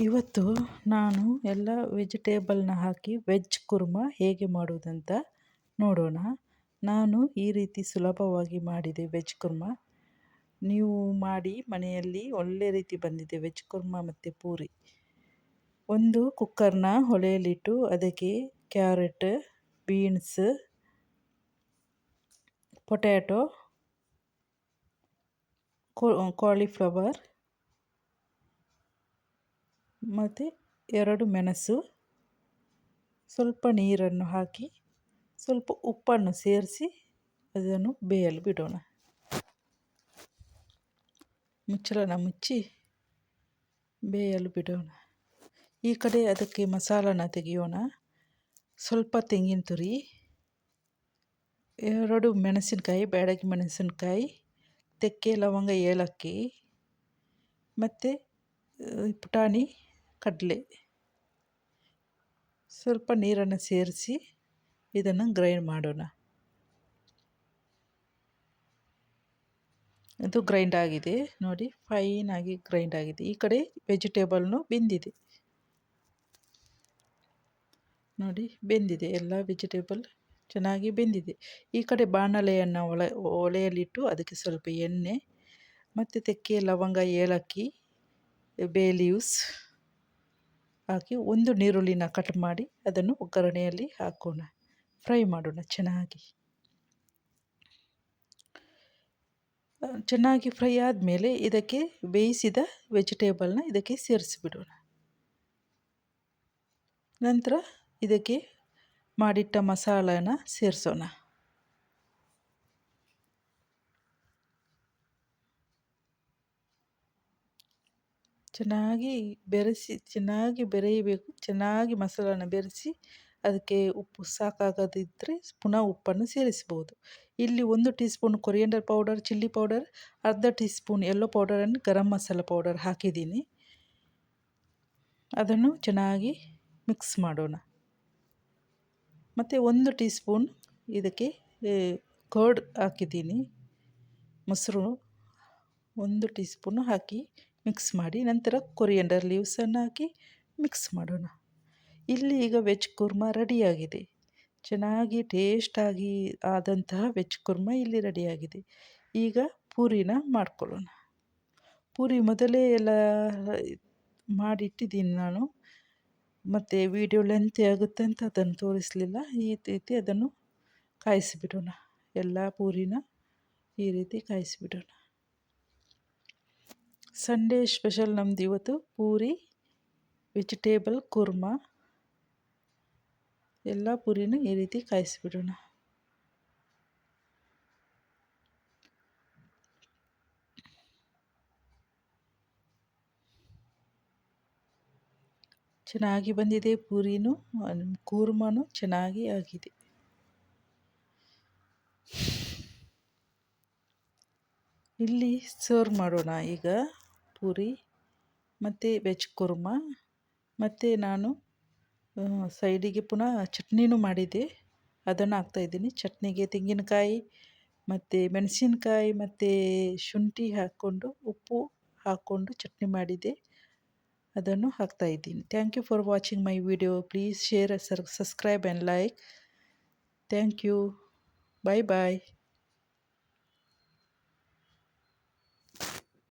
ಇವತ್ತು ನಾನು ಎಲ್ಲ ವೆಜಿಟೇಬಲ್ನ ಹಾಕಿ ವೆಜ್ ಕುರ್ಮ ಹೇಗೆ ಮಾಡುವುದಂತ ನೋಡೋಣ. ನಾನು ಈ ರೀತಿ ಸುಲಭವಾಗಿ ಮಾಡಿದೆ ವೆಜ್ ಕುರ್ಮ. ನೀವು ಮಾಡಿ ಮನೆಯಲ್ಲಿ ಒಳ್ಳೆ ರೀತಿ ಬಂದಿದೆ ವೆಜ್ ಕುರ್ಮ ಮತ್ತು ಪೂರಿ. ಒಂದು ಕುಕ್ಕರ್ನ ಹೊಳೆಯಲ್ಲಿಟ್ಟು ಅದಕ್ಕೆ ಕ್ಯಾರೆಟ್, ಬೀನ್ಸ್, ಪೊಟ್ಯಾಟೊ ಕಾಲಿಫ್ಲವರ್ ಮತ್ತು ಎರಡು ಮೆಣಸು, ಸ್ವಲ್ಪ ನೀರನ್ನು ಹಾಕಿ, ಸ್ವಲ್ಪ ಉಪ್ಪನ್ನು ಸೇರಿಸಿ ಅದನ್ನು ಬೇಯಲು ಬಿಡೋಣ. ಮುಚ್ಚಳನ ಮುಚ್ಚಿ ಬೇಯಲು ಬಿಡೋಣ. ಈ ಕಡೆ ಅದಕ್ಕೆ ಮಸಾಲನ ತೆಗೆಯೋಣ. ಸ್ವಲ್ಪ ತೆಂಗಿನ ತುರಿ, ಎರಡು ಮೆಣಸಿನಕಾಯಿ, ಬ್ಯಾಡಗಿ ಮೆಣಸಿನಕಾಯಿ, ತೆಕ್ಕೆ, ಲವಂಗ, ಏಲಕ್ಕಿ ಮತ್ತು ಪುಟಾಣಿ ಕಡಲೆ. ಸ್ವಲ್ಪ ನೀರನ್ನು ಸೇರಿಸಿ ಇದನ್ನು ಗ್ರೈಂಡ್ ಮಾಡೋಣ. ಇದು ಗ್ರೈಂಡ್ ಆಗಿದೆ. ನೋಡಿ ಫೈನಾಗಿ ಗ್ರೈಂಡ್ ಆಗಿದೆ. ಈ ಕಡೆ ವೆಜಿಟೇಬಲ್ನು ಬೆಂದಿದೆ. ನೋಡಿ, ಬೆಂದಿದೆ. ಎಲ್ಲ ವೆಜಿಟೇಬಲ್ ಚೆನ್ನಾಗಿ ಬೆಂದಿದೆ. ಈ ಕಡೆ ಬಾಣಲೆಯನ್ನು ಒಳ, ಒಲೆಯಲ್ಲಿಟ್ಟು ಅದಕ್ಕೆ ಸ್ವಲ್ಪ ಎಣ್ಣೆ, ಮತ್ತು ತೆಕ್ಕೆ ಲವಂಗ, ಏಲಕ್ಕಿ ಬೇ ಲೀವ್ಸ್ ಹಾಕಿ ಒಂದು ನೀರುಳ್ಳಿನ ಕಟ್ ಮಾಡಿ ಅದನ್ನು ಒಗ್ಗರಣೆಯಲ್ಲಿ ಹಾಕೋಣ. ಫ್ರೈ ಮಾಡೋಣ ಚೆನ್ನಾಗಿ. ಚೆನ್ನಾಗಿ ಫ್ರೈ ಆದಮೇಲೆ ಇದಕ್ಕೆ ಬೇಯಿಸಿದ ವೆಜಿಟೇಬಲ್ನ ಇದಕ್ಕೆ ಸೇರಿಸಿಬಿಡೋಣ. ನಂತರ ಇದಕ್ಕೆ ಮಾಡಿಟ್ಟ ಮಸಾಲನ ಸೇರಿಸೋಣ. ಚೆನ್ನಾಗಿ ಬೆರೆಸಿ, ಚೆನ್ನಾಗಿ ಬೆರೆಯಬೇಕು, ಚೆನ್ನಾಗಿ ಮಸಾಲನ ಬೆರೆಸಿ, ಅದಕ್ಕೆ ಉಪ್ಪು ಸಾಕಾಗದಿದ್ದರೆ ಪುನಃ ಉಪ್ಪನ್ನು ಸೇರಿಸ್ಬೋದು. ಇಲ್ಲಿ ಒಂದು teaspoon coriander powder, chilli powder, ಅರ್ಧ ಟೀ ಸ್ಪೂನ್ ಎಲ್ಲೋ ಪೌಡರನ್ನು ಗರಂ ಮಸಾಲ ಪೌಡರ್ ಹಾಕಿದ್ದೀನಿ. ಅದನ್ನು ಚೆನ್ನಾಗಿ ಮಿಕ್ಸ್ ಮಾಡೋಣ. ಮತ್ತು ಒಂದು ಟೀ ಸ್ಪೂನ್ ಇದಕ್ಕೆ ಕರ್ಡ್ ಹಾಕಿದ್ದೀನಿ. ಮೊಸರು ಒಂದು ಟೀ ಸ್ಪೂನು ಹಾಕಿ ಮಿಕ್ಸ್ ಮಾಡಿ ನಂತರ ಕೊರಿಯಂಡರ್ ಲೀವ್ಸನ್ನು ಹಾಕಿ ಮಿಕ್ಸ್ ಮಾಡೋಣ. ಇಲ್ಲಿ ಈಗ ವೆಜ್ ಕುರ್ಮ ರೆಡಿಯಾಗಿದೆ. ಚೆನ್ನಾಗಿ ಟೇಸ್ಟಾಗಿ ಆದಂತಹ ವೆಜ್ ಕುರ್ಮ ಇಲ್ಲಿ ರೆಡಿಯಾಗಿದೆ. ಈಗ ಪೂರಿನ ಮಾಡ್ಕೊಳ್ಳೋಣ. ಪೂರಿ ಮೊದಲೇ ಎಲ್ಲ ಮಾಡಿಟ್ಟಿದ್ದೀನಿ ನಾನು. ಮತ್ತು ವಿಡಿಯೋ ಲೆಂತ್ ಆಗುತ್ತೆ ಅಂತ ಅದನ್ನು ತೋರಿಸಲಿಲ್ಲ. ಈ ರೀತಿ ಅದನ್ನು ಕಾಯಿಸಿಬಿಡೋಣ. ಎಲ್ಲ ಪೂರಿನ ಈ ರೀತಿ ಕಾಯಿಸಿಬಿಡೋಣ. ಸಂಡೇ ಸ್ಪೆಷಲ್ ನಮ್ದು ಇವತ್ತು. ಪೂರಿ ವೆಜಿಟೇಬಲ್ ಕುರ್ಮ. ಎಲ್ಲ ಪೂರಿನ ಈ ರೀತಿ ಕಾಯಿಸಿಬಿಡೋಣ. ಚೆನ್ನಾಗಿ ಬಂದಿದೆ ಪೂರಿನೂ, ಕೂರ್ಮನೂ ಚೆನ್ನಾಗಿ ಆಗಿದೆ. ಇಲ್ಲಿ ಸರ್ವ್ ಮಾಡೋಣ ಈಗ. ಪೂರಿ, ಮತ್ತು ವೆಜ್ ಕುರ್ಮ, ಮತ್ತು ನಾನು ಸೈಡಿಗೆ ಪುನಃ ಚಟ್ನಿನೂ ಮಾಡಿದ್ದೆ. ಅದನ್ನು ಹಾಕ್ತಾಯಿದ್ದೀನಿ ಚಟ್ನಿಗೆ ತೆಂಗಿನಕಾಯಿ, ಮತ್ತು ಮೆಣಸಿನ್ಕಾಯಿ, ಮತ್ತು ಶುಂಠಿ ಹಾಕ್ಕೊಂಡು, ಉಪ್ಪು ಹಾಕ್ಕೊಂಡು ಚಟ್ನಿ ಮಾಡಿದ್ದೆ. ಅದನ್ನು ಹಾಕ್ತಾಯಿದ್ದೀನಿ thank you for watching my video please share sir subscribe and like thank you bye bye